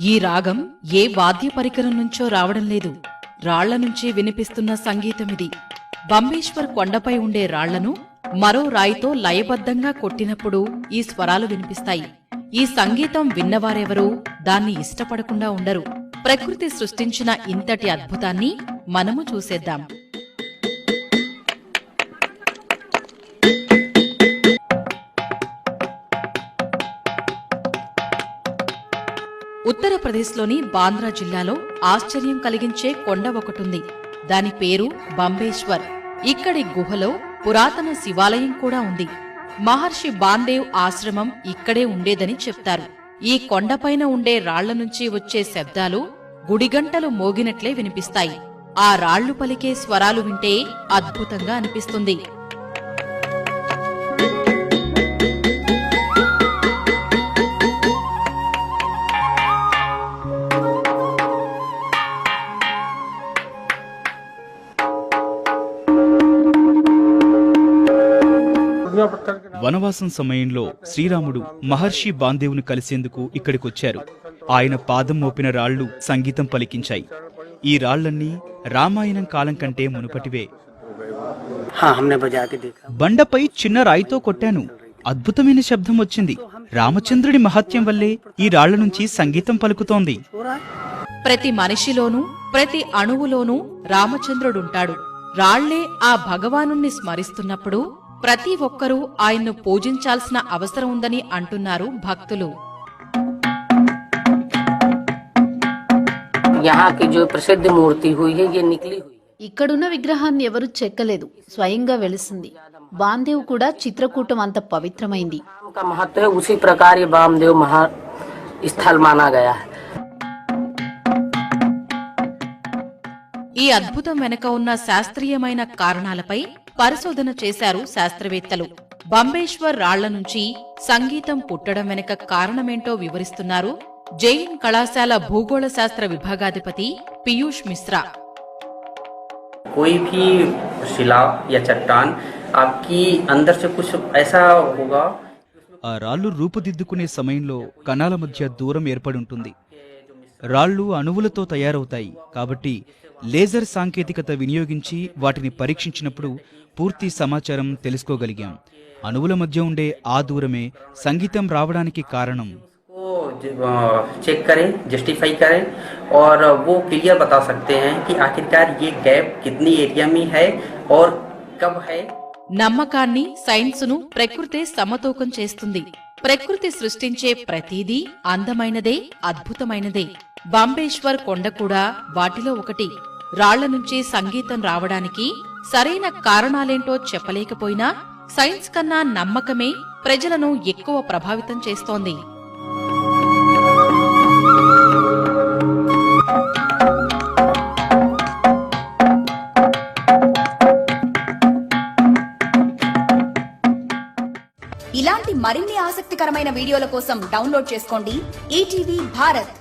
ఈ రాగం ఏ వాద్య పరికరం నుంచో రావడం లేదు. రాళ్ళ నుంచే వినిపిస్తున్న సంగీతమిది. బంబేశ్వర్ కొండపై ఉండే రాళ్ళను మరో రాయితో లయబద్ధంగా కొట్టినప్పుడు ఈ స్వరాలు వినిపిస్తాయి. ఈ సంగీతం విన్నవారెవరూ దాన్ని ఇష్టపడకుండా ఉండరు. ప్రకృతి సృష్టించిన ఇంతటి అద్భుతాన్ని మనము చూసేద్దాం. ఉత్తరప్రదేశ్లోని బాంద్రా జిల్లాలో ఆశ్చర్యం కలిగించే కొండ ఒకటుంది. దాని పేరు బంబేశ్వర్. ఇక్కడి గుహలో పురాతన శివాలయం కూడా ఉంది. మహర్షి బాందేవ్ ఆశ్రమం ఇక్కడే ఉండేదని చెప్తారు. ఈ కొండపైన ఉండే రాళ్ళ నుంచి వచ్చే శబ్దాలు గుడిగంటలు మోగినట్లే వినిపిస్తాయి. ఆ రాళ్ళు పలికే స్వరాలు వింటే అద్భుతంగా అనిపిస్తుంది. వనవాసం సమయంలో శ్రీరాముడు మహర్షి బాందేవుని కలిసేందుకు ఇక్కడికొచ్చారు. ఆయన పాదం మోపిన రాళ్ళు సంగీతం పలికించాయి. ఈ రాళ్ళన్నీ రామాయణం కాలం కంటే మునుపటివే. బండపై చిన్న రాయితో కొట్టాను. అద్భుతమైన శబ్దం వచ్చింది. రామచంద్రుడి మహత్యం వల్లే ఈ రాళ్ళ నుంచి సంగీతం పలుకుతోంది. ప్రతి మనిషిలోనూ ప్రతి అణువులోనూ రామచంద్రుడుంటాడు. రాళ్ళే ఆ భగవానుణ్ణి స్మరిస్తున్నప్పుడు ప్రతి ఒక్కరూ ఆయన్ను పూజించాల్సిన అవసరం ఉందని అంటున్నారు భక్తులు. ఇక్కడున్న విగ్రహాన్ని ఎవరు చెక్కలేదు స్వయంగా వెలిసింది. బాందేవ్ కూడా చిత్రకూటం అంత పవిత్రమైంది. ఈ అద్భుతం వెనక ఉన్న శాస్త్రీయమైన కారణాలపై పరిశోధన చేశారు శాస్త్రవేత్తలు బంబేశ్వర్ రాళ్ల నుంచి సంగీతం పుట్టడం వెనక కారణమేంటో వివరిస్తున్నారు జైన్ కళాశాల భూగోళ శాస్త్ర విభాగాధిపతి పీయూష్ మిశ్రా कोई भी शिला या चट्टान आपकी अंदर से कुछ ऐसा होगा ఆ రాళ్లు రూపుదిద్దుకునే సమయంలో కణాల మధ్య దూరం ఏర్పడి ఉంటుంది రాళ్లు అణువులతో తయారవుతాయి కాబట్టి లేజర్ సాంకేతికత వినియోగించి వాటిని పరీక్షించినప్పుడు పూర్తి సమాచారం తెలుసుకోగలిగాం అణువుల మధ్య ఉండే ఆ దూరమే సంగీతం రావడానికి కారణం को चेक करें जस्टिफाई करें और वो क्लियर बता सकते हैं कि आखिरकार ये गैप कितनी एरिया में है और कब है నమ్మకాన్ని సైన్సును ప్రకృతే సమతూకం చేస్తుంది ప్రకృతి సృష్టించే ప్రతిదీ అందమైనదే అద్భుతమైనదే బాంబేశ్వర్ కొండ కూడా వాటిలో ఒకటి. రాళ్ళ నుంచి సంగీతం రావడానికి సరైన కారణాలేంటో చెప్పలేకపోయినా సైన్స్ కన్నా నమ్మకమే ప్రజలను ఎక్కువ ప్రభావితం చేస్తోంది. ఇలాంటి మరిన్ని ఆసక్తికరమైన వీడియోల కోసం డౌన్లోడ్ చేసుకోండి. ఈటీవీ భారత్.